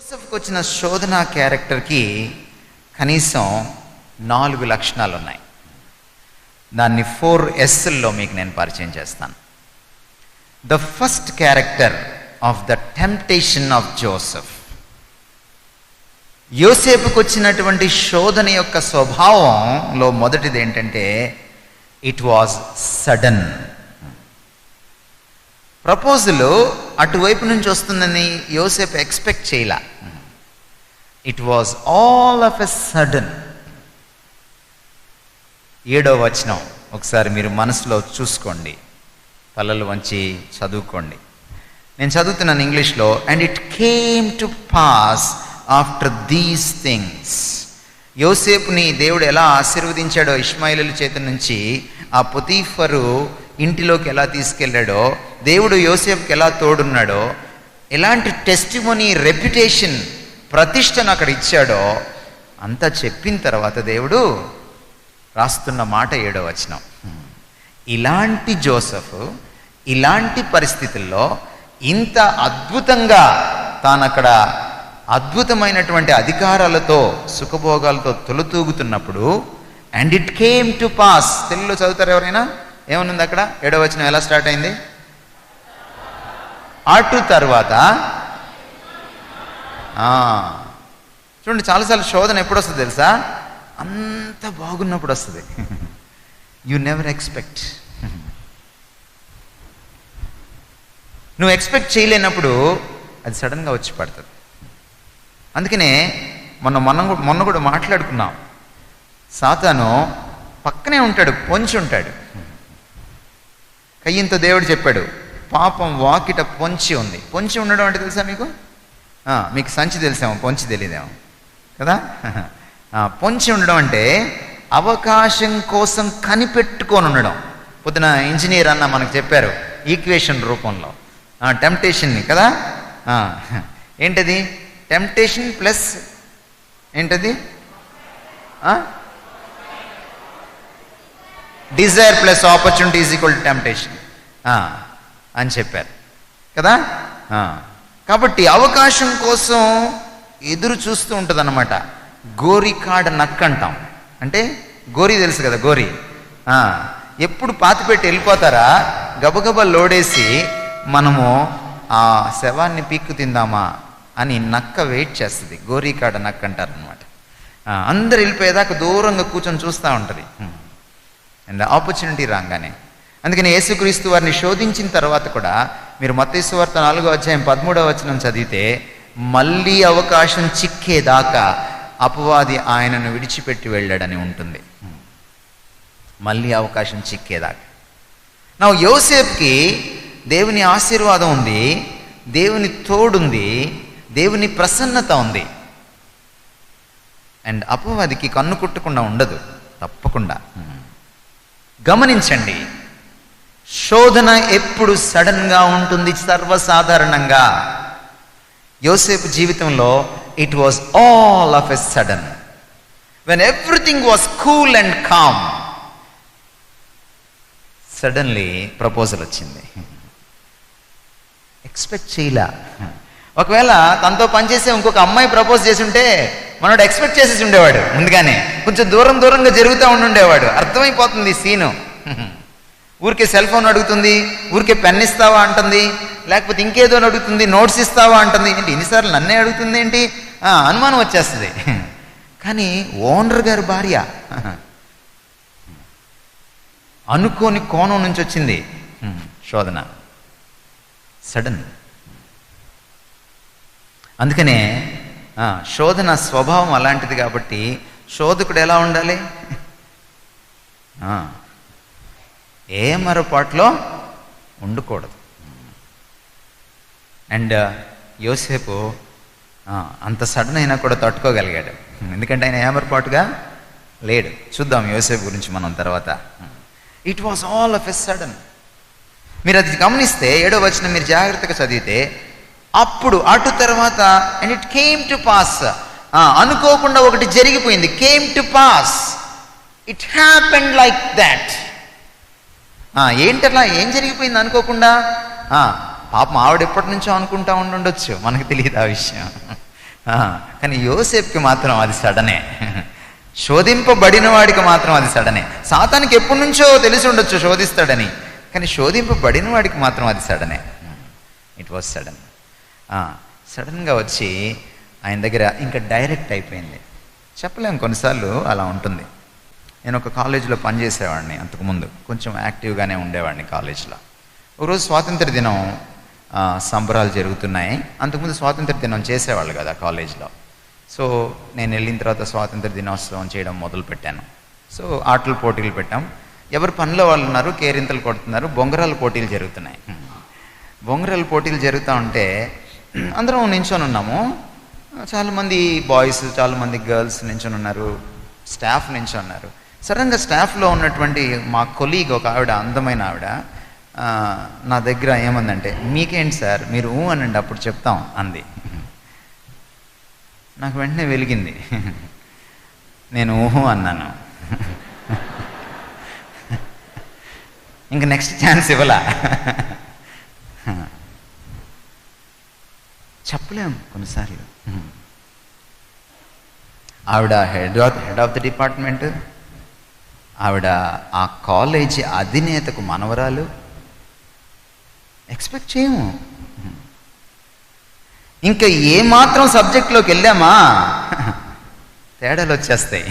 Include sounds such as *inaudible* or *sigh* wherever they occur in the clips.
జోసెఫ్కి వచ్చిన శోధన క్యారెక్టర్కి కనీసం నాలుగు లక్షణాలు ఉన్నాయి దాన్ని ఫోర్ ఎస్ల్లో మీకు నేను పరిచయం చేస్తాను. The first character of the temptation of Joseph. యోసేపుకు వచ్చినటువంటి శోధన యొక్క స్వభావంలో మొదటిది ఏంటంటే ఇట్ వాజ్ సడన్. ప్రపోజల్ అటువైపు నుంచి వస్తుందని యోసేపు ఎక్స్పెక్ట్ చేయలా. It was all of a sudden ఏడో వచనం. ఒకసారి మీరు మనసులో చూసుకోండి. తలలు వంచి చదువుకోండి. నేను చదువుతున్నాను ఇంగ్లీష్లో. And it came to pass after these things యోసేపుని దేవుడు ఎలా ఆశీర్వదించాడో ఇష్మాయిల చేతి నుంచి ఆ పొతీఫరు ఇంటిలోకి ఎలా తీసుకెళ్ళాడో దేవుడు యోసేఫ్కి ఎలా తోడున్నాడో ఎలాంటి టెస్టిమోనీ రెప్యుటేషన్ ప్రతిష్టను అక్కడ ఇచ్చాడో అంతా చెప్పిన తర్వాత దేవుడు రాస్తున్న మాట ఏడో వచనం. ఇలాంటి జోసఫ్ ఇలాంటి పరిస్థితుల్లో ఇంత అద్భుతంగా తాను అక్కడ అద్భుతమైనటువంటి అధికారాలతో సుఖభోగాలతో తొలుతూగుతున్నప్పుడు and it came to pass తెలుగులో చదువుతారు ఎవరైనా? ఏమనుంది అక్కడ? ఏడో వచనం ఎలా స్టార్ట్ అయింది? అటు తర్వాత. ఆ, చూడండి చాలాసార్లు శోధన ఎప్పుడు వస్తుంది తెలుసా? అంత బాగున్నప్పుడు వస్తుంది యు నెవర్ ఎక్స్పెక్ట్ నువ్వు ఎక్స్పెక్ట్ చేయలేనప్పుడు అది సడన్గా వచ్చి పడుతుంది. అందుకనే మొన్న మొన్న మొన్న కూడా మాట్లాడుకున్నాం. సాతాను పక్కనే ఉంటాడు పొంచి ఉంటాడు. కయ్యంతో దేవుడు చెప్పాడు పాపం వాకిట పొంచి ఉంది. పొంచి ఉండడం అంటే తెలుసా మీకు? మీకు సంచి తెలిసాము పొంచి తెలియదేమో కదా? *laughs* పొంచి ఉండడం అంటే అవకాశం కోసం కనిపెట్టుకొని ఉండడం. పొద్దున ఇంజనీర్ అన్న మనకు చెప్పారు ఈక్వేషన్ రూపంలో. టెంప్టేషన్ని కదా? *laughs* ఏంటది? టెంప్టేషన్ ప్లస్ ఏంటది? Desire plus opportunity is equal to temptation. అని చెప్పారు. కదా? కాబట్టి అవకాశం కోసం ఎదురు చూస్తూ ఉంటుంది అనమాట గోరికాడ నక్క అంటాం అంటే గోరి తెలుసు కదా గోరి. ఎప్పుడు పాతిపెట్టి వెళ్ళిపోతారా? గబగబా లోడేసి మనము ఆ శవాన్ని పీక్కు తిందామా అని నక్క వెయిట్ చేస్తుంది. గోరికాడ నక్క అంటారు అనమాట అందరు వెళ్ళిపోయేదాకా దూరంగా కూర్చొని చూస్తూ ఉంటుంది. అండ్ ఆపర్చునిటీ రాగానే. అందుకని యేసుక్రీస్తు వారిని శోధించిన తర్వాత కూడా మీరు మతేశ్వార్త నాలుగో అధ్యాయం పదమూడవ వచనం చదివితే మళ్ళీ అవకాశం చిక్కేదాకా అపవాది ఆయనను విడిచిపెట్టి వెళ్ళాడని ఉంటుంది. మళ్ళీ అవకాశం చిక్కేదాకా. నా యోసేఫ్కి దేవుని ఆశీర్వాదం ఉంది దేవుని తోడుంది దేవుని ప్రసన్నత ఉంది. అండ్ అపవాదికి కన్ను కుట్టకుండా ఉండదు తప్పకుండా. గమనించండి శోధన ఎప్పుడు సడన్గా ఉంటుంది? సర్వసాధారణంగా. యోసేపు జీవితంలో it was all of a sudden when everything was cool and calm suddenly proposal వచ్చింది. ఎక్స్పెక్ట్ చేయలా. ఒకవేళ తనతో పనిచేసే ఇంకొక అమ్మాయి ప్రపోజ్ చేసి ఉంటే మనోడు ఎక్స్పెక్ట్ చేసేసి ఉండేవాడు ముందుగానే. కొంచెం దూరం దూరంగా జరుగుతూ ఉండుండేవాడు. అర్థమైపోతుంది సీను ఊరికే సెల్ ఫోన్ అడుగుతుంది ఊరికే పెన్ ఇస్తావా అంటుంది లేకపోతే ఇంకేదో అడుగుతుంది నోట్స్ ఇస్తావా అంటుంది. ఏంటి ఎన్నిసార్లు నన్నే అడుగుతుంది ఏంటి? అనుమానం వచ్చేస్తుంది. కానీ ఓనర్ గారు భార్య అనుకోని కోణం నుంచి వచ్చింది. శోధన. సడన్ అందుకనే శోధన స్వభావం అలాంటిది కాబట్టి శోధకుడు ఎలా ఉండాలి? ఏ మరపాట్లో ఉండకూడదు. అండ్ uh, యోసేపు అంత సడన్ అయినా కూడా తట్టుకోగలిగాడు. ఎందుకంటే ఆయన ఏమరపాటుగా లేడు. చూద్దాం యోసేపు గురించి మనం తర్వాత. It was all of a sudden మీరు అది గమనిస్తే ఏడో వచ్చిన మీరు జాగ్రత్తగా చదివితే అప్పుడు అటు తర్వాత and it came to pass అనుకోకుండా ఒకటి జరిగిపోయింది. Came to pass it happened like that ఏంటట్లా? ఏం జరిగిపోయింది అనుకోకుండా? పాపం ఆవిడ ఎప్పటి నుంచో అనుకుంటా ఉండుండొచ్చు. మనకు తెలియదు ఆ విషయం. కానీ యోసేపుకి మాత్రం అది సడనే. శోధింపబడిన వాడికి మాత్రం అది సడనే. సాతానికి ఎప్పటి నుంచో తెలిసి ఉండొచ్చు శోధిస్తాడని. కానీ శోధింపబడిన వాడికి మాత్రం అది సడనే. ఇట్ వాజ్ సడన్ సడన్గా వచ్చి ఆయన దగ్గర ఇంకా డైరెక్ట్ అయిపోయింది. చెప్పలేం కొన్నిసార్లు అలా ఉంటుంది. నేను ఒక కాలేజీలో పనిచేసేవాడిని అంతకుముందు. కొంచెం యాక్టివ్గానే ఉండేవాడిని కాలేజీలో. ఒకరోజు స్వాతంత్ర దినం సంబరాలు జరుగుతున్నాయి. అంతకుముందు స్వాతంత్ర దినం చేసేవాళ్ళు కదా కాలేజీలో. సో నేను వెళ్ళిన తర్వాత స్వాతంత్ర దినోత్సవం చేయడం మొదలు పెట్టాను. సో ఆటల పోటీలు పెట్టాం. ఎవరు పనిలో వాళ్ళు ఉన్నారు కేరింతలు కొడుతున్నారు బొంగరాల పోటీలు జరుగుతున్నాయి. బొంగరాల పోటీలు జరుగుతూ ఉంటే అందరం నించొని ఉన్నాము. చాలామంది బాయ్స్ చాలామంది గర్ల్స్ నించొని ఉన్నారు. స్టాఫ్ నించొని ఉన్నారు. సడన్గా స్టాఫ్లో ఉన్నటువంటి మా కొలీగ్ ఒక ఆవిడ అందమైన ఆవిడ నా దగ్గర ఏమందంటే మీకేంటి సార్? మీరు ఊ అనండి అప్పుడు చెప్తాం అంది. నాకు వెంటనే వెలిగింది. నేను ఊహు అన్నాను. ఇంక నెక్స్ట్ ఛాన్స్ ఇవ్వలా. చెప్పలేము కొన్నిసార్లు. ఆవిడ head of head of the department. ఆవిడ ఆ కాలేజీ అధినేతకు మనవరాలు? ఎక్స్పెక్ట్ చేయము. ఇంకా ఏమాత్రం సబ్జెక్ట్లోకి వెళ్ళామా? తేడాలు వచ్చేస్తాయి.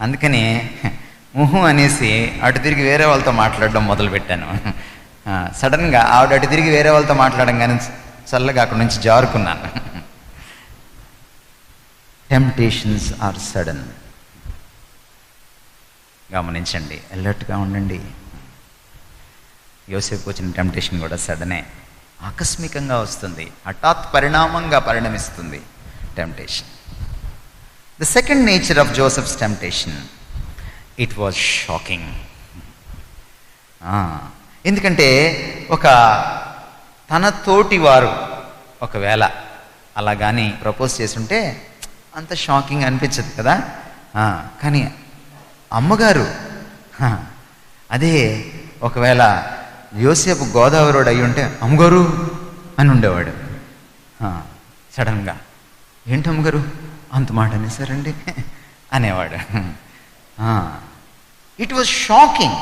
అందుకని ఊహు అనేసి అటు తిరిగి వేరే వాళ్ళతో మాట్లాడడం మొదలుపెట్టాను. సడన్గా ఆవిడ అటు తిరిగి వేరే వాళ్ళతో మాట్లాడంగానే చల్లగా అక్కడి నుంచి జారుకున్నాను. టెంప్టేషన్స్ ఆర్ సడన్ గమనించండి. అలర్ట్గా ఉండండి. యోసేపు వచ్చిన టెంప్టేషన్ కూడా సడనే ఆకస్మికంగా వస్తుంది. హఠాత్ పరిణామంగా పరిణమిస్తుంది temptation. The second nature of Joseph's temptation it was shocking ఎందుకంటే ఒక తన తోటి వారు ఒకవేళ అలా కానీ ప్రపోజ్ చేసుంటే అంత షాకింగ్ అనిపించదు కదా? కానీ అమ్మగారు. అదే ఒకవేళ యోసేపు గోదావరిడు అయి ఉంటే అమ్మగారు అని ఉండేవాడు. సడన్గా. ఏంటి అమ్మగారు? అంత మాట అనేసారండి అనేవాడు. It was shocking.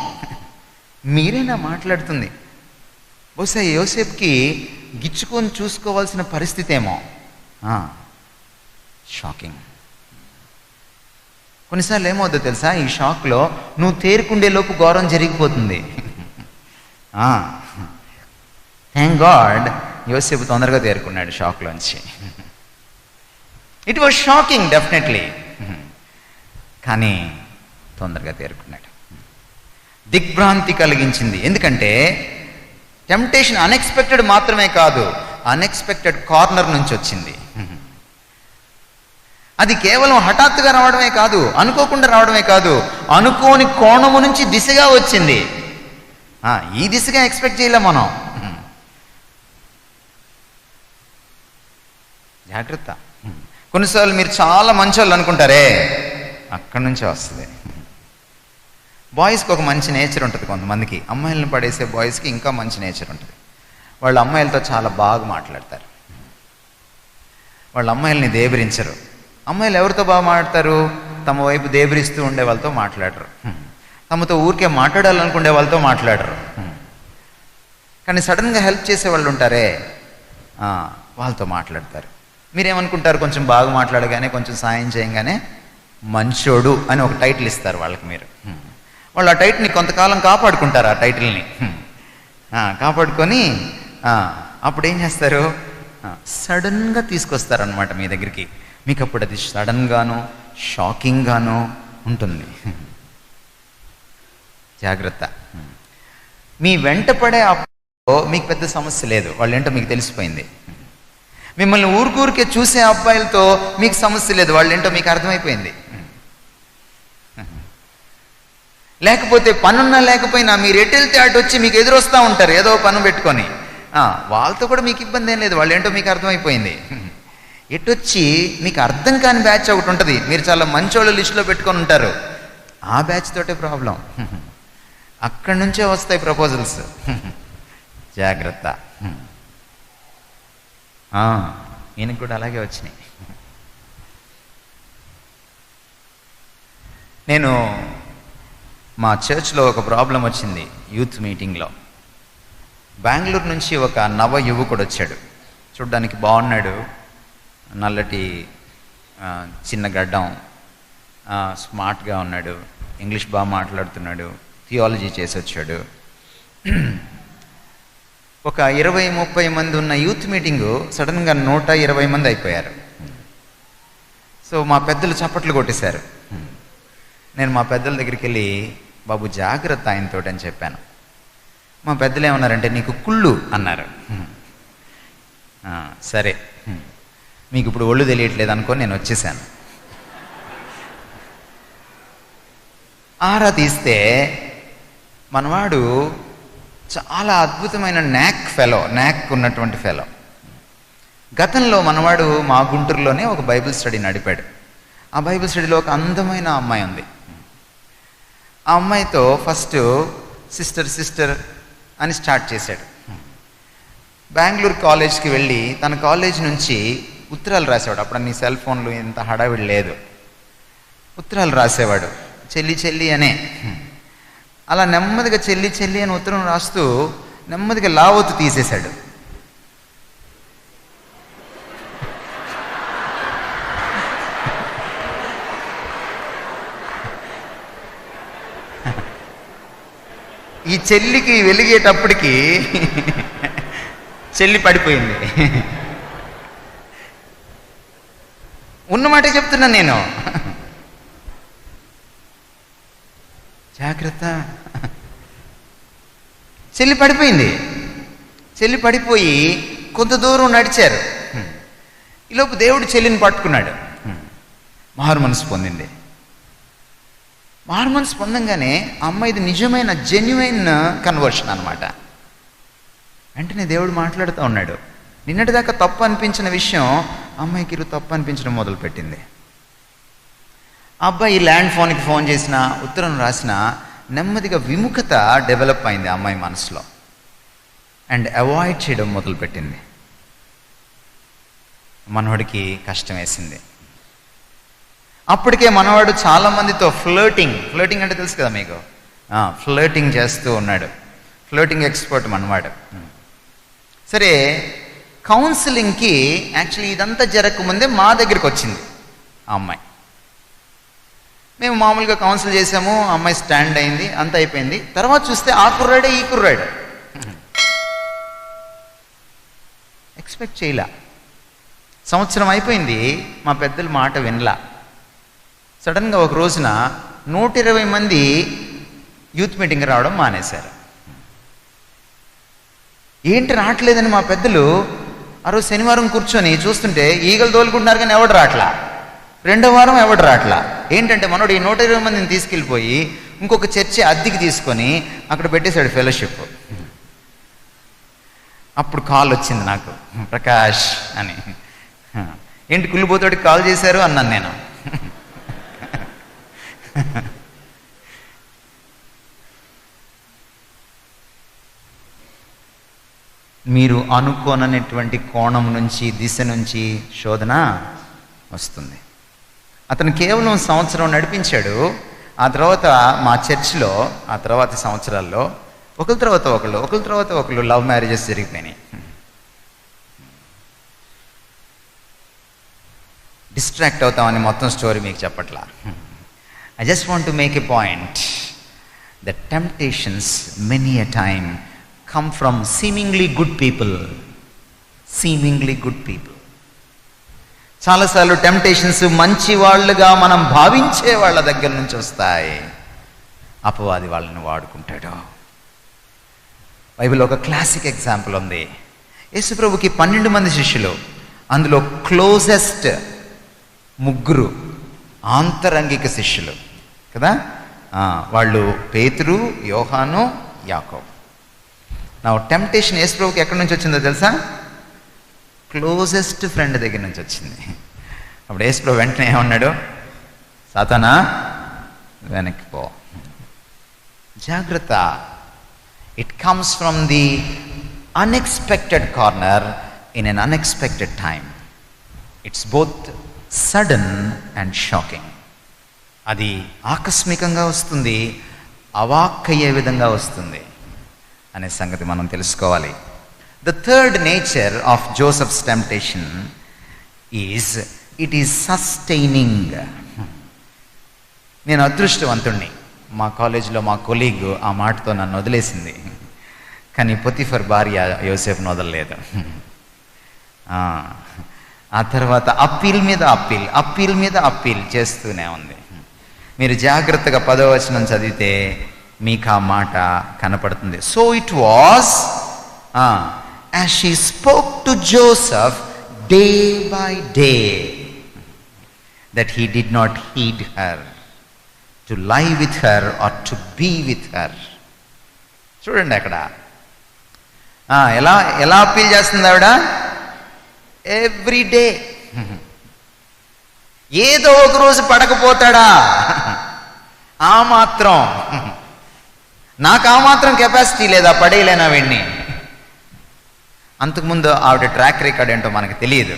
మీరేనా మాట్లాడుతుంది. బహుశా యోసేపుకి గిచ్చుకొని చూసుకోవాల్సిన పరిస్థితి ఏమో షాకింగ్. కొన్నిసార్లు ఏమవుద్దో తెలుసా? ఈ షాక్లో నువ్వు తేరుకుండే లోపు గౌరవం జరిగిపోతుంది. థ్యాంక్ గాడ్ యోసేపు తొందరగా తేరుకున్నాడు షాక్లోంచి. ఇట్ వాజ్ షాకింగ్ డెఫినెట్లీ కానీ తొందరగా తేరుకున్నాడు. దిగ్భ్రాంతి కలిగించింది. ఎందుకంటే టెంప్టేషన్ అన్ఎక్స్పెక్టెడ్ మాత్రమే కాదు అన్ఎక్స్పెక్టెడ్ కార్నర్ నుంచి వచ్చింది అది కేవలం హఠాత్తుగా రావడమే కాదు అనుకోకుండా రావడమే కాదు అనుకోని కోణము నుంచి దిశగా వచ్చింది. ఈ దిశగా ఎక్స్పెక్ట్ చేయలేం మనం. జాగ్రత్త. కొన్నిసార్లు మీరు చాలా మంచి వాళ్ళు అనుకుంటారే అక్కడి నుంచే వస్తుంది. బాయ్స్కి ఒక మంచి నేచర్ ఉంటుంది కొంతమందికి. అమ్మాయిలను పడేసే బాయ్స్కి ఇంకా మంచి నేచర్ ఉంటుంది. వాళ్ళు అమ్మాయిలతో చాలా బాగా మాట్లాడతారు. వాళ్ళ అమ్మాయిల్ని దేబరించరు అమ్మాయిలు ఎవరితో బాగా మాట్లాడతారు? తమ వైపు దేబరిస్తూ ఉండే వాళ్ళతో మాట్లాడరు. తమతో ఊరికే మాట్లాడాలనుకునే వాళ్ళతో మాట్లాడరు. కానీ సడన్గా హెల్ప్ చేసే వాళ్ళు ఉంటారే? వాళ్ళతో మాట్లాడతారు. మీరేమనుకుంటారు? కొంచెం బాగా మాట్లాడగానే కొంచెం సాయం చేయగానే మంచోడు అని ఒక టైటిల్ ఇస్తారు వాళ్ళకి మీరు. వాళ్ళు ఆ టైటిల్ని కొంతకాలం కాపాడుకుంటారు ఆ టైటిల్ని. కాపాడుకొని అప్పుడు ఏం చేస్తారు? సడన్గా తీసుకొస్తారనమాట మీ దగ్గరికి. మీకు అప్పుడు అది సడన్గానో షాకింగ్గానో ఉంటుంది. జాగ్రత్త. మీ వెంట పడే అప్పుడు మీకు పెద్ద సమస్య లేదు. వాళ్ళేంటో మీకు తెలిసిపోయింది. మిమ్మల్ని ఊరికూరికే చూసే అబ్బాయిలతో మీకు సమస్య లేదు. వాళ్ళేంటో మీకు అర్థమైపోయింది. లేకపోతే పనున్నా లేకపోయినా మీరు ఎటు వెళ్తే అటు వచ్చి మీకు ఎదురొస్తూ ఉంటారు. ఏదో పని పెట్టుకొని. వాళ్ళతో కూడా మీకు ఇబ్బంది ఏం లేదు. వాళ్ళేంటో మీకు అర్థమైపోయింది. ఎటు వచ్చి మీకు అర్థం కాని బ్యాచ్ ఒకటి ఉంటుంది. మీరు చాలా మంచోళ్ళ లిస్టులో పెట్టుకొని ఉంటారు. ఆ బ్యాచ్ తోటే ప్రాబ్లం *laughs* అక్కడి నుంచే వస్తాయి ప్రపోజల్స్ *laughs* జాగ్రత్త. *laughs* ఈయనకు కూడా అలాగే వచ్చినాయి. నేను మా చర్చ్లో ఒక ప్రాబ్లం వచ్చింది యూత్ మీటింగ్లో బెంగళూరు నుంచి ఒక నవ యువకుడు వచ్చాడు. చూడ్డానికి బాగున్నాడు. నల్లటి చిన్న గడ్డం స్మార్ట్గా ఉన్నాడు ఇంగ్లీష్ బాగా మాట్లాడుతున్నాడు థియాలజీ చేసి వచ్చాడు ఒక ఇరవై ముప్పై మంది ఉన్న యూత్ మీటింగు సడన్గా నూట ఇరవై మంది అయిపోయారు. సో మా పెద్దలు చప్పట్లు కొట్టేశారు. నేను మా పెద్దల దగ్గరికి వెళ్ళి బాబు జాగ్రత్త ఆయనతో అని చెప్పాను. మా పెద్దలు ఏమన్నారంటే నీకు కుళ్ళు అన్నారు. సరే. మీకు ఇప్పుడు ఒళ్ళు తెలియట్లేదు అనుకొని నేను వచ్చేసాను. ఆరా తీస్తే మనవాడు చాలా అద్భుతమైన నాక్ ఫెలో నాక్ ఉన్నటువంటి ఫెలో. గతంలో మనవాడు మా గుంటూరులోనే ఒక బైబిల్ స్టడీ నడిపాడు. ఆ బైబిల్ స్టడీలో ఒక అందమైన అమ్మాయి ఉంది. ఆ అమ్మాయితో ఫస్ట్ సిస్టర్ సిస్టర్ అని స్టార్ట్ చేశాడు. బెంగళూరు కాలేజ్కి వెళ్ళి తన కాలేజ్ నుంచి ఉత్తరాలు రాసేవాడు. అప్పుడు నీ సెల్ ఫోన్లు ఇంత హడావిడి లేదు. ఉత్తరాలు రాసేవాడు. చెల్లి చెల్లి అనే. అలా నెమ్మదిగా చెల్లి చెల్లి అని ఉత్తరం రాస్తూ నెమ్మదిగా లావత్తు తీసేశాడు. ఈ చెల్లికి వెలిగేటప్పటికి *laughs* చెల్లి పడిపోయింది. ఉన్నమాట చెప్తున్నాను నేను. జాగ్రత్త. చెల్లి పడిపోయింది. చెల్లి పడిపోయి కొంత దూరం నడిచారు. ఈలోపు దేవుడు చెల్లిని పట్టుకున్నాడు. మారు మనసు పొందింది. మారు మనసు పొందంగానే ఆ అమ్మాయిది నిజమైన జెన్యున్ కన్వర్షన్ అనమాట వెంటనే దేవుడు మాట్లాడుతూ ఉన్నాడు. నిన్నటిదాకా తప్పు అనిపించిన విషయం అమ్మాయికి ఈరోజు తప్పు అనిపించడం మొదలుపెట్టింది. అబ్బాయి ల్యాండ్ ఫోన్కి ఫోన్ చేసిన ఉత్తరం రాసిన నెమ్మదిగా విముఖత డెవలప్ అయింది అమ్మాయి మనసులో. అండ్ అవాయిడ్ చేయడం మొదలుపెట్టింది. మనవాడికి కష్టం వేసింది. అప్పటికే మనవాడు చాలా మందితో ఫ్లోటింగ్ ఫ్లోటింగ్ అంటే తెలుసు కదా మీకు? ఫ్లోటింగ్ చేస్తూ ఉన్నాడు. ఫ్లోటింగ్ ఎక్స్పర్ట్ మనవాడు. సరే కౌన్సిలింగ్కి యాక్చువల్లీ ఇదంతా జరగకముందే మా దగ్గరికి వచ్చింది ఆ అమ్మాయి. మేము మామూలుగా కౌన్సిల్ చేసాము ఆ అమ్మాయి స్టాండ్ అయింది అంత అయిపోయింది. తర్వాత చూస్తే ఆ కుర్రాడే ఈ కుర్రాడు. ఎక్స్పెక్ట్ చేయలా. సంవత్సరం అయిపోయింది మా పెద్దల మాట వినలా. సడన్గా ఒక రోజున నూట ఇరవై మంది యూత్ మీటింగ్ రావడం మానేశారు. ఏంటి రావట్లేదని మా పెద్దలు ఆ రోజు శనివారం కూర్చొని చూస్తుంటే ఈగలు తోలుకుంటున్నారు కానీ ఎవడు రాట్లా? రెండో వారం ఎవడు రాట్లా? ఏంటంటే మనోడు ఈ నూట ఇరవై మందిని తీసుకెళ్ళిపోయి ఇంకొక చర్చి అద్దెకి తీసుకొని అక్కడ పెట్టేశాడు ఫెలోషిప్ అప్పుడు కాల్ వచ్చింది నాకు ప్రకాష్ అని. ఏంటి కుళ్ళిపోతాడికి కాల్ చేశారు? అన్నాను నేను. మీరు అనుకోనటువంటి కోణం నుంచి దిశ నుంచి శోధన వస్తుంది. అతను కేవలం సంవత్సరం నడిపించాడు. ఆ తర్వాత మా చర్చిలో ఆ తర్వాత సంవత్సరాల్లో ఒకరి తర్వాత ఒకళ్ళు ఒకరి తర్వాత ఒకళ్ళు లవ్ మ్యారేజెస్ జరిగిపోయినాయి. డిస్ట్రాక్ట్ అవుతామని మొత్తం స్టోరీ మీకు చెప్పట్లా. I just want to make a point the temptations many a time come from seemingly good people seemingly good people చాలాసార్లు టెంప్టేషన్స్ మంచి వాళ్ళుగా మనం భావించే వాళ్ళ దగ్గర నుంచి వస్తాయి. అపవాది వాళ్ళని వాడుకుంటాడు. బైబిల్ ఒక క్లాసిక్ ఎగ్జాంపుల్ ఉంది. యేసుప్రభుకి పన్నెండు మంది శిష్యులు. అందులో క్లోజెస్ట్ ముగ్గురు ఆంతరంగిక శిష్యులు. కదా? వాళ్ళు పేతురు యోహాను యాకో నా టెంప్టేషన్ యేసుప్రభుకి ఎక్కడి నుంచి వచ్చిందో తెలుసా? క్లోజెస్ట్ ఫ్రెండ్ దగ్గర నుంచి వచ్చింది. అప్పుడు యేసుప్రభు వెంటనే ఏమన్నాడు? సాతానా వెనక్కి పో. జాగ్రత్త. It comes from the unexpected corner in an unexpected time it's both sudden and shocking అది ఆకస్మికంగా వస్తుంది అవాక్కయ్యే విధంగా వస్తుంది. అనే సంగతి మనం తెలుసుకోవాలి. The third nature of Joseph's temptation is it is sustaining నేను అదృష్టవంతుణ్ణి. మా కాలేజీలో మా కొలీగ్ ఆ మాటతో నన్ను వదిలేసింది. కానీ పొతిఫర్ భార్య యోసేఫ్ను వదలలేదు. ఆ తర్వాత అప్పీల్ మీద అప్పీల్ అప్పీల్ మీద అప్పీల్ చేస్తూనే ఉంది. మీరు జాగ్రత్తగా పదవచనం చదివితే మీకు ఆ మాట కనపడుతుంది so it was as she spoke to Joseph day by day that he did not heed her to lie with her or to be with her చూడండి అక్కడ. ఎలా ఎలా అప్పీల్ చేస్తుంది ఆవిడ? ఎవ్రీ డే ఏదో ఒక రోజు పడకపోతాడా? ఆ మాత్రం. నాకు ఆ మాత్రం కెపాసిటీ లేదా పడేయలేనా వీడిని అంతకుముందు ఆవిడ ట్రాక్ రికార్డ్ ఏంటో మనకు తెలియదు.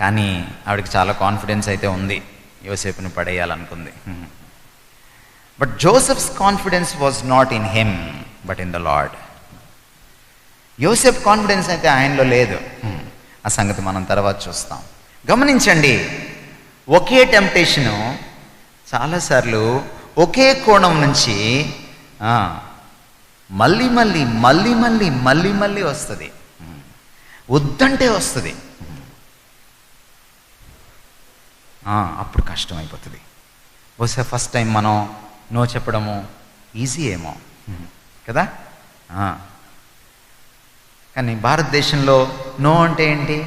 కానీ ఆవిడకి చాలా కాన్ఫిడెన్స్ అయితే ఉంది. యోసేపుని పడేయాలనుకుంది. But Joseph's confidence was not in him but in the lord Yosef confidence అయితే ఆయనలో లేదు. ఆ సంగతి మనం తర్వాత చూస్తాం. గమనించండి. ఒకే టెంప్టేషను చాలాసార్లు ఒకే కోణం నుంచి మళ్ళీ మళ్ళీ మళ్ళీ మళ్ళీ మళ్ళీ మళ్ళీ వస్తుంది. వద్దంటే వస్తుంది. అప్పుడు కష్టం అయిపోతుంది బహుశా ఫస్ట్ టైం మనం నో చెప్పడము ఈజీ ఏమో. కదా? కానీ భారతదేశంలో నో అంటే ఏంటి?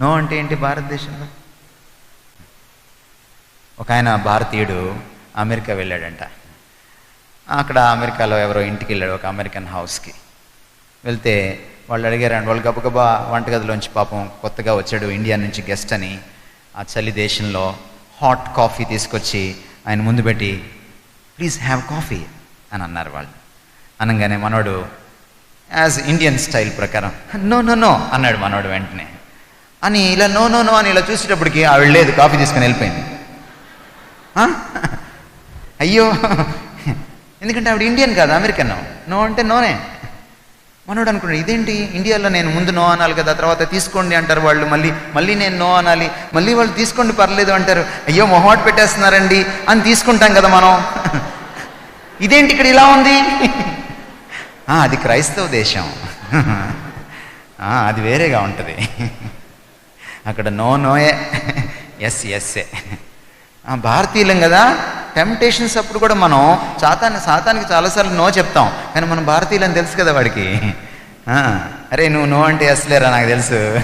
నో అంటే ఏంటి భారతదేశంలో? ఒక ఆయన భారతీయుడు అమెరికా వెళ్ళాడంట. అక్కడ అమెరికాలో ఎవరో ఇంటికి వెళ్ళాడు ఒక అమెరికన్ హౌస్కి. వెళ్తే వాళ్ళు అడిగారండి వాళ్ళు గబగబా వంటగదిలోంచి పాపం కొత్తగా వచ్చాడు ఇండియా నుంచి గెస్ట్ అని. ఆ చలి దేశంలో హాట్ కాఫీ తీసుకొచ్చి ఆయన ముందు పెట్టి ప్లీజ్ హ్యావ్ కాఫీ అని అన్నారు వాళ్ళు. అనగానే మనోడు యాజ్ ఇండియన్ స్టైల్ ప్రకారం. నో నో నో అన్నాడు మనోడు వెంటనే. అని ఇలా నో నో నో అని ఇలా చూసేటప్పటికి ఆవిడ లేదు కాఫీ తీసుకుని వెళ్ళిపోయింది. అయ్యో. ఎందుకంటే ఆవిడ ఇండియన్ కాదు అమెరికన్. నో అంటే నోనే. మనోడు అనుకున్నాడు ఇదేంటి? ఇండియాలో నేను ముందు నో అనాలి కదా తర్వాత తీసుకోండి అంటారు వాళ్ళు. మళ్ళీ మళ్ళీ నేను నో అనాలి. మళ్ళీ వాళ్ళు తీసుకోండి పర్లేదు అంటారు. అయ్యో మొహాట్ పెట్టేస్తున్నారండి. అని తీసుకుంటాం కదా మనం. ఇదేంటి ఇక్కడ ఇలా ఉంది? అది క్రైస్తవ దేశం. అది వేరేగా ఉంటుంది. అక్కడ నో నోయే. ఎస్ ఎస్ఏ భారతీయులం కదా? టెంప్టేషన్స్ అప్పుడు కూడా మనం సాతాన్ని సాతానికి చాలాసార్లు నో చెప్తాం. కానీ మనం భారతీయులని తెలుసు కదా వాడికి? అరే నువ్వు నో అంటే వేస్తలేరా నాకు తెలుసు?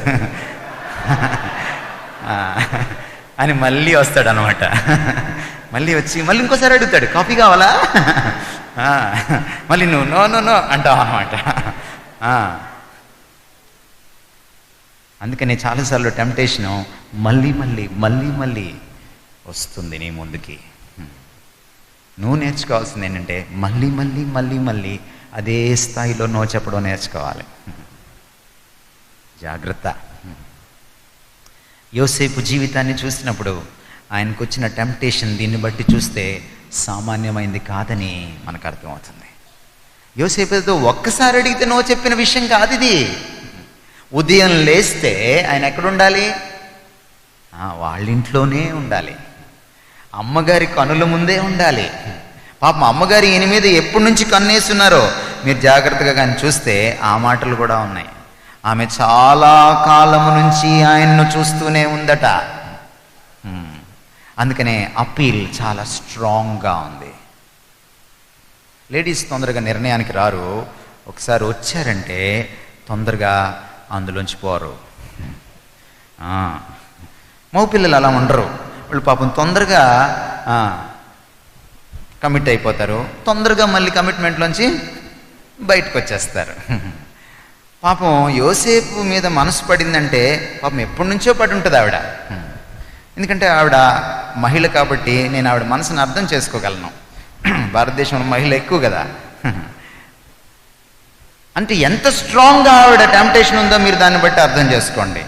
అని మళ్ళీ వస్తాడు అనమాట మళ్ళీ వచ్చి మళ్ళీ ఇంకోసారి అడుగుతాడు కాఫీ కావాలా? మళ్ళీ నువ్వు నో నో నో అంటావు అనమాట. అందుకని చాలాసార్లు టెంప్టేషను మళ్ళీ మళ్ళీ మళ్ళీ మళ్ళీ వస్తుంది నీ ముందుకి. నువ్వు నేర్చుకోవాల్సింది ఏంటంటే మళ్ళీ మళ్ళీ మళ్ళీ మళ్ళీ అదే స్థాయిలో నో చెప్పడం నేర్చుకోవాలి. జాగ్రత్త. యోసేపు జీవితాన్ని చూసినప్పుడు ఆయనకు వచ్చిన టెంప్టేషన్ దీన్ని బట్టి చూస్తే సామాన్యమైంది కాదని మనకు అర్థమవుతుంది. యోసేపుతో ఒక్కసారి అడిగితే నో చెప్పిన విషయం కాదు ఇది. ఉదయం లేస్తే ఆయన ఎక్కడుండాలి వాళ్ళ ఇంట్లోనే ఉండాలి. అమ్మగారి కనుల ముందే ఉండాలి. పాపం అమ్మగారి ఈయన మీద ఎప్పటి నుంచి కన్నేస్తున్నారో మీరు జాగ్రత్తగా కానీ చూస్తే ఆ మాటలు కూడా ఉన్నాయి. ఆమె చాలా కాలము నుంచి ఆయన్ను చూస్తూనే ఉందట. అందుకనే అప్పీల్ చాలా స్ట్రాంగ్గా ఉంది. లేడీస్ తొందరగా నిర్ణయానికి రారు. ఒకసారి వచ్చారంటే తొందరగా అందులోంచి పోరు. మగపిల్లలు అలా ఉండరు. వాళ్ళు పాపం తొందరగా కమిట్ అయిపోతారు. తొందరగా మళ్ళీ కమిట్మెంట్లోంచి బయటకు వచ్చేస్తారు పాపం యోసేపు మీద మనసు పడిందంటే పాపం ఎప్పటి నుంచో పడి ఉంటుంది ఆవిడ. ఎందుకంటే ఆవిడ మహిళ కాబట్టి నేను ఆవిడ మనసును అర్థం చేసుకోగలను. భారతదేశంలో మహిళ ఎక్కువ కదా. అంటే ఎంత స్ట్రాంగ్గా ఆవిడ టెంప్టేషన్ ఉందో మీరు దాన్ని బట్టి అర్థం చేసుకోండి.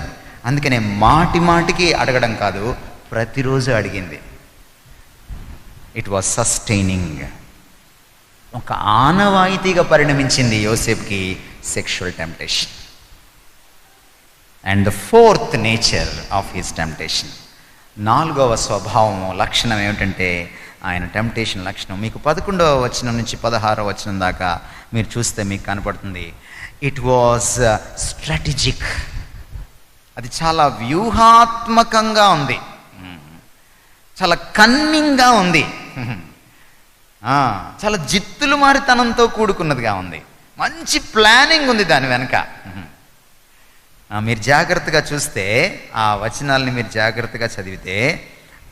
అందుకనే మాటి మాటికి అడగడం కాదు ప్రతిరోజు అడిగింది. ఇట్ వాజ్ సస్టైనింగ్ ఒక ఆనవాయితీగా పరిణమించింది యోసేఫ్కి sexual temptation and the fourth nature of his temptation నాలుగవ స్వభావము లక్షణం ఏమిటంటే ఆయన టెంప్టేషన్ లక్షణం. మీకు పదకొండవ వచనం నుంచి పదహారవ వచనం దాకా మీరు చూస్తే మీకు కనపడుతుంది. ఇట్ వాజ్ స్ట్రాటజిక్ అది చాలా వ్యూహాత్మకంగా ఉంది. చాలా కన్నింగ్గా ఉంది. చాలా జిత్తులు మారితనంతో కూడుకున్నదిగా ఉంది. మంచి ప్లానింగ్ ఉంది దాని వెనక. మీరు జాగ్రత్తగా చూస్తే ఆ వచనాల్ని మీరు జాగ్రత్తగా చదివితే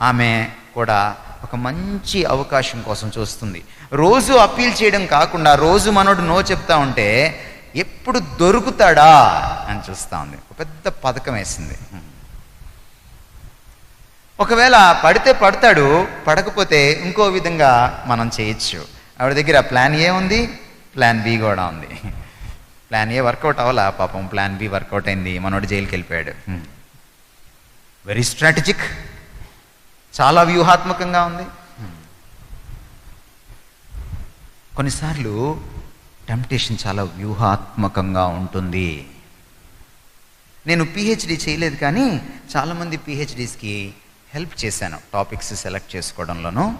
ఆమె కూడా ఒక మంచి అవకాశం కోసం చూస్తుంది. రోజు అప్పీల్ చేయడం కాకుండా రోజు మనోడు నో చెప్తా ఉంటే ఎప్పుడు దొరుకుతాడా అని చూస్తూ ఉంది. ఒక పెద్ద పథకం వేసింది. ఒకవేళ పడితే పడతాడు పడకపోతే ఇంకో విధంగా మనం చేయొచ్చు. ఆవిడ దగ్గర ప్లాన్ ఏ ఉంది ప్లాన్ బి కూడా ఉంది. ప్లాన్ ఏ వర్కౌట్ అవ్వాలా? పాపం ప్లాన్ బి వర్కౌట్ అయింది మనోడు జైలుకి వెళ్ళిపోయాడు. వెరీ స్ట్రాటజిక్ చాలా వ్యూహాత్మకంగా ఉంది. కొన్నిసార్లు టెంప్టేషన్ చాలా వ్యూహాత్మకంగా ఉంటుంది. నేను పిహెచ్డి చేయలేదు కానీ చాలామంది పిహెచ్డీస్కి హెల్ప్ చేశాను టాపిక్స్ సెలెక్ట్ చేసుకోవడంలోనూ.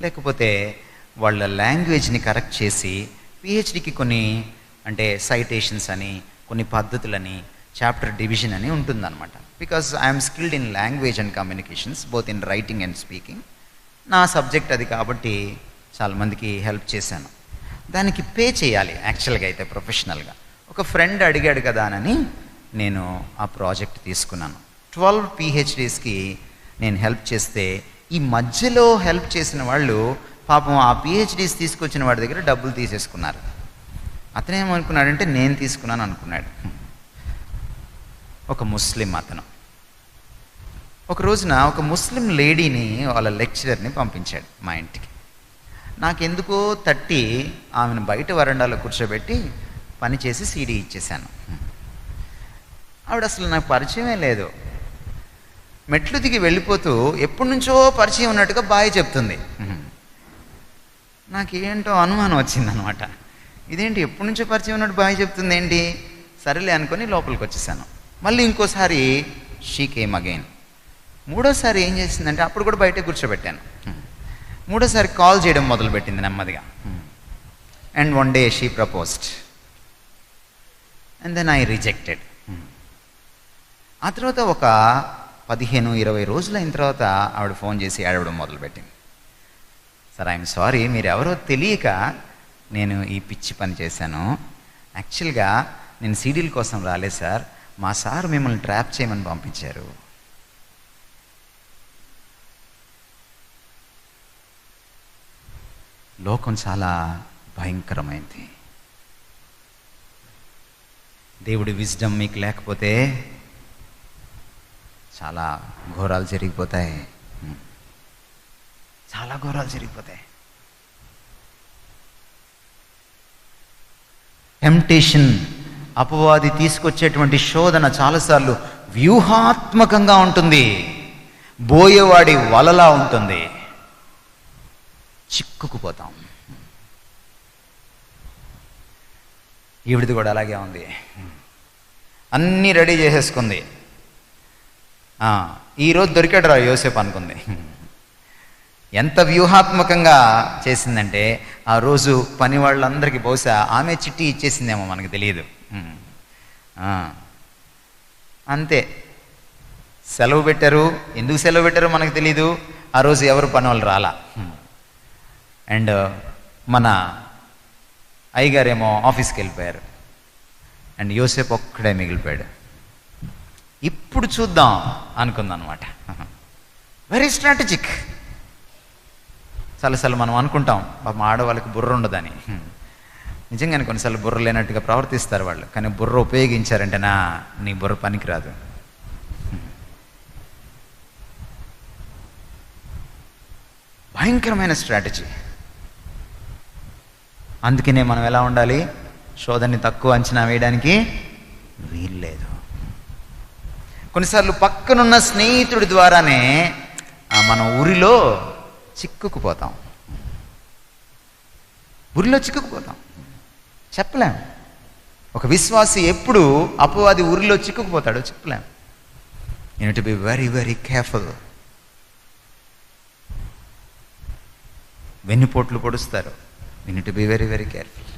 లేకపోతే వాళ్ళ లాంగ్వేజ్ని కరెక్ట్ చేసి పిహెచ్డికి కొన్ని అంటే సైటేషన్స్ అని కొన్ని పద్ధతులని చాప్టర్ డివిజన్ అని ఉంటుందన్నమాట. Because I'm skilled in language and communications both in writing and speaking. నా సబ్జెక్ట్ అది కాబట్టి చాలామందికి హెల్ప్ చేశాను. దానికి పే చేయాలి యాక్చువల్గా అయితే ప్రొఫెషనల్గా. ఒక ఫ్రెండ్ అడిగాడు కదా అని నేను ఆ ప్రాజెక్ట్ తీసుకున్నాను. ట్వెల్వ్ పిహెచ్డీస్కి నేను హెల్ప్ చేస్తే ఈ మధ్యలో హెల్ప్ చేసిన వాళ్ళు పాపం ఆ పిహెచ్డీస్ తీసుకొచ్చిన వాడి దగ్గర డబ్బులు తీసేసుకున్నారు. అతనేమనుకున్నాడంటే నేను తీసుకున్నాను అనుకున్నాడు. ఒక ముస్లిం అతను. ఒక రోజున ఒక ముస్లిం లేడీని వాళ్ళ లెక్చరర్ని పంపించాడు మా ఇంటికి. నాకెందుకో తట్టి ఆమెను బయట వరండాలో కూర్చోబెట్టి పని చేసి సీడీ ఇచ్చేశాను. ఆవిడ అసలు నాకు పరిచయమే లేదు. మెట్లు దిగి వెళ్ళిపోతూ ఎప్పటి నుంచో పరిచయం ఉన్నట్టుగా బాయ్ చెప్తుంది. నాకేంటో అనుమానం వచ్చిందనమాట. ఇదేంటి ఎప్పటి నుంచో పరిచయం ఉన్నట్టు బాయ్ చెప్తుంది ఏంటి సరేలే అనుకొని లోపలికి వచ్చేసాను. మళ్ళీ ఇంకోసారి షీ కేమ్ అగైన్ మూడోసారి ఏం చేసిందంటే అప్పుడు కూడా బయటే కూర్చోబెట్టాను. మూడోసారి కాల్ చేయడం మొదలుపెట్టింది నెమ్మదిగా. And one day she proposed and then I rejected ఆ తర్వాత ఒక పదిహేను ఇరవై రోజులైన తర్వాత ఆవిడ ఫోన్ చేసి అడవడం మొదలుపెట్టింది. సార్ ఐఎమ్ సారీ మీరు ఎవరో తెలియక నేను ఈ పిచ్చి పని చేశాను. యాక్చువల్గా నేను సీడీల కోసం రాలేదు సార్. మా సార్ మిమ్మల్ని ట్రాప్ చేయమని పంపించారు. లోకం చాలా భయంకరమైంది. దేవుడి విజ్డమ్ మీకు లేకపోతే చాలా ఘోరాలు జరిగిపోతాయి. చాలా ఘోరాలు జరిగిపోతాయి. టెంప్టేషన్ అపవాది తీసుకొచ్చేటువంటి శోధన చాలాసార్లు వ్యూహాత్మకంగా ఉంటుంది. బోయేవాడి వలలా ఉంటుంది. చిక్కుకుపోతాం. ఈవిడిది కూడా అలాగే ఉంది. అన్నీ రెడీ చేసేసుకుంది. ఈరోజు దొరికాడు రా యోసేపు అనుకుంది. ఎంత వ్యూహాత్మకంగా చేసిందంటే ఆ రోజు పని వాళ్ళందరికీ బహుశా ఆమె చిట్టి ఇచ్చేసిందేమో మనకు తెలియదు. అంతే. సెలవు పెట్టారు. ఎందుకు సెలవు పెట్టారో మనకు తెలియదు ఆ రోజు ఎవరు పని వాళ్ళు రాలా. అండ్ మన అయ్యగారేమో ఆఫీస్కి వెళ్ళిపోయారు. అండ్ యోసేపు ఒక్కడే మిగిలిపోయాడు. ఇప్పుడు చూద్దాం అనుకుందనమాట వెరీ స్ట్రాటజిక్ చాలాసార్లు మనం అనుకుంటాం పాపం ఆడవాళ్ళకి బుర్ర ఉండదని. నిజంగానే కొన్నిసార్లు బుర్ర లేనట్టుగా ప్రవర్తిస్తారు వాళ్ళు కానీ బుర్ర ఉపయోగించారంటే నా నీ బుర్ర పనికిరాదు. భయంకరమైన స్ట్రాటజీ అందుకనే మనం ఎలా ఉండాలి? శోధనని తక్కువ అంచనా వేయడానికి వీల్లేదు. కొన్నిసార్లు పక్కనున్న స్నేహితుడి ద్వారానే మనం ఉరిలో చిక్కుకుపోతాం. ఉరిలో చిక్కుకుపోతాం. చెప్పలేం. ఒక విశ్వాసి ఎప్పుడు అపవాది ఉరిలో చిక్కుకుపోతాడో చెప్పలేం. You to be very very careful వెన్నుపోట్లు పొడుస్తారు. You to be very very careful